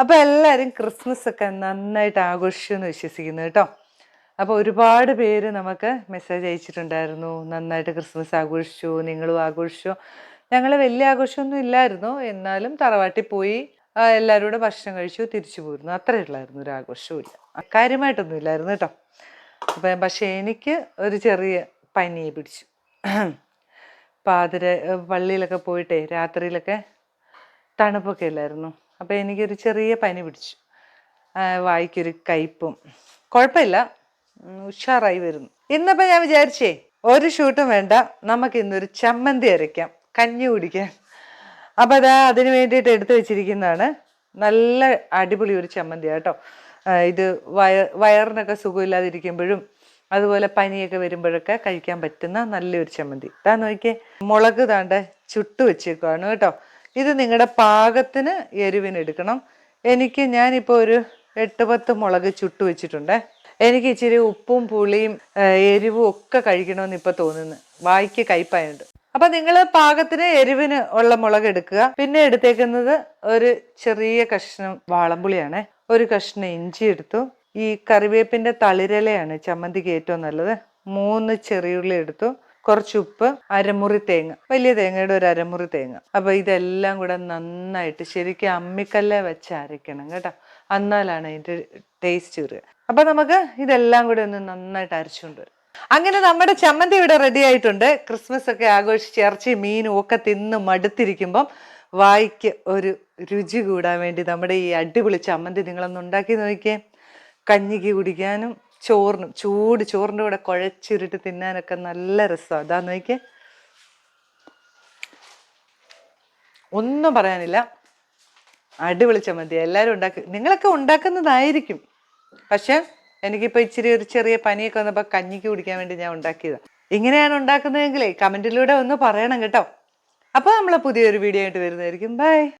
അപ്പോൾ എല്ലാവരും ക്രിസ്മസ് ഒക്കെ നന്നായിട്ട് ആഘോഷിക്കുമെന്ന് വിശ്വസിക്കുന്നു കേട്ടോ. അപ്പോൾ ഒരുപാട് പേര് നമുക്ക് മെസ്സേജ് അയച്ചിട്ടുണ്ടായിരുന്നു. നന്നായിട്ട് ക്രിസ്മസ് ആഘോഷിച്ചു നിങ്ങളും ആഘോഷിച്ചു. ഞങ്ങൾ വലിയ ആഘോഷമൊന്നും ഇല്ലായിരുന്നു. എന്നാലും തറവാട്ടിൽ പോയി എല്ലാവരും കൂടെ ഭക്ഷണം കഴിച്ചു തിരിച്ചു പോരുന്നു. അത്രേ ഉള്ളായിരുന്നു ഒരു ആഘോഷവും ഇല്ല. കാര്യമായിട്ടൊന്നും ഇല്ലായിരുന്നു കേട്ടോ. അപ്പം പക്ഷേ എനിക്ക് ഒരു ചെറിയ പനി പിടിച്ചു. പാതിര പള്ളിയിലൊക്കെ പോയിട്ടേ രാത്രിയിലൊക്കെ തണുപ്പൊക്കെ ഇല്ലായിരുന്നു. അപ്പോൾ എനിക്കൊരു ചെറിയ പനി പിടിച്ചു. വായിക്കൊരു കയ്പും. കുഴപ്പമില്ല. ഉഷാറായി വരുന്നു. ഇന്നിപ്പോൾ ഞാൻ വിചാരിച്ചേ ഒരു ഷൂട്ടും വേണ്ട. നമുക്ക് ഇന്നൊരു ചമ്മന്തി അരയ്ക്കാം. കഞ്ഞി കുടിക്കാൻ അപ്പോൾ അതാ അതിന് വേണ്ടിയിട്ട് എടുത്തു വെച്ചിരിക്കുന്നതാണ്. നല്ല അടിപൊളി ഒരു ചമ്മന്തി കേട്ടോ. ഇത് വയർ വയറിനൊക്കെ സുഖമില്ലാതിരിക്കുമ്പോഴും അതുപോലെ പനിയൊക്കെ വരുമ്പോഴൊക്കെ കഴിക്കാൻ പറ്റുന്ന നല്ലൊരു ചമ്മന്തി. ഇതാ നോക്കിയേ മുളക് താണ്ട ചുട്ടു വെച്ചേക്കുവാണ് കേട്ടോ. ഇത് നിങ്ങളുടെ പാകത്തിന് എരിവിന് എടുക്കണം. എനിക്ക് ഞാനിപ്പോൾ ഒരു എട്ട് പത്ത് മുളക് ചുട്ടു വെച്ചിട്ടുണ്ട്. എനിക്ക് ഇച്ചിരി ഉപ്പും പുളിയും എരിവും ഒക്കെ കഴിക്കണമെന്ന് ഇപ്പൊ തോന്നുന്നു. വായിക്ക് കയ്പായുണ്ട്. അപ്പൊ നിങ്ങൾ പാകത്തിന് എരിവിന് ഉള്ള മുളക് എടുക്കുക. പിന്നെ എടുത്തേക്കുന്നത് ഒരു ചെറിയ കഷ്ണം വാളംപുളിയാണ്. ഒരു കഷ്ണം ഇഞ്ചി എടുത്തു. ഈ കറിവേപ്പിന്റെ തളിരലയാണ് ചമ്മന്തിക്ക് ഏറ്റവും നല്ലത്. മൂന്ന് ചെറിയുള്ളി എടുത്തു. കുറച്ച് ഉപ്പ് അരമുറി തേങ്ങ. വലിയ തേങ്ങയുടെ ഒരു അരമുറി തേങ്ങ. അപ്പൊ ഇതെല്ലാം കൂടെ നന്നായിട്ട് ശരിക്കും അമ്മിക്കല്ലേ വെച്ച് അരയ്ക്കണം കേട്ടോ. എന്നാലാണ് അതിന്റെ ടേസ്റ്റ് വരിക. അപ്പൊ നമുക്ക് ഇതെല്ലാം കൂടെ ഒന്ന് നന്നായിട്ട് അരച്ചുകൊണ്ട് വരും. അങ്ങനെ നമ്മുടെ ചമ്മന്തി ഇവിടെ റെഡി ആയിട്ടുണ്ട്. ക്രിസ്മസ് ഒക്കെ ആഘോഷിച്ച് ഇറച്ചി മീനും ഒക്കെ തിന്ന് മടുത്തിരിക്കുമ്പം വായിക്ക് ഒരു രുചി കൂടാൻ വേണ്ടി നമ്മുടെ ഈ അടിപൊളി ചമ്മന്തി നിങ്ങളൊന്ന് ഉണ്ടാക്കി നോക്കിയേ. കഞ്ഞിക്ക് കുടിക്കാനും ചോറിനും ചൂട് ചോറിന്റെ കൂടെ കുഴച്ചുരുട്ടി തിന്നാനൊക്കെ നല്ല രസമാണ് അതാ നോക്കിയേ. ഒന്നും പറയാനില്ല. അടിപൊളി ചമ്മന്തി എല്ലാവരും ഉണ്ടാക്കി നിങ്ങളൊക്കെ ഉണ്ടാക്കുന്നതായിരിക്കും. പക്ഷെ എനിക്കിപ്പോൾ ഇച്ചിരി ഒരു ചെറിയ പനിയൊക്കെ വന്നപ്പോൾ കഞ്ഞിക്ക് കുടിക്കാൻ വേണ്ടി ഞാൻ ഉണ്ടാക്കിയതാണ് ഇങ്ങനെയാണ് ഉണ്ടാക്കുന്നതെങ്കിലേ കമന്റിലൂടെ ഒന്ന് പറയണം കേട്ടോ. അപ്പോൾ നമ്മൾ പുതിയൊരു വീഡിയോ ആയിട്ട് വരുന്നതായിരിക്കും. ബൈ.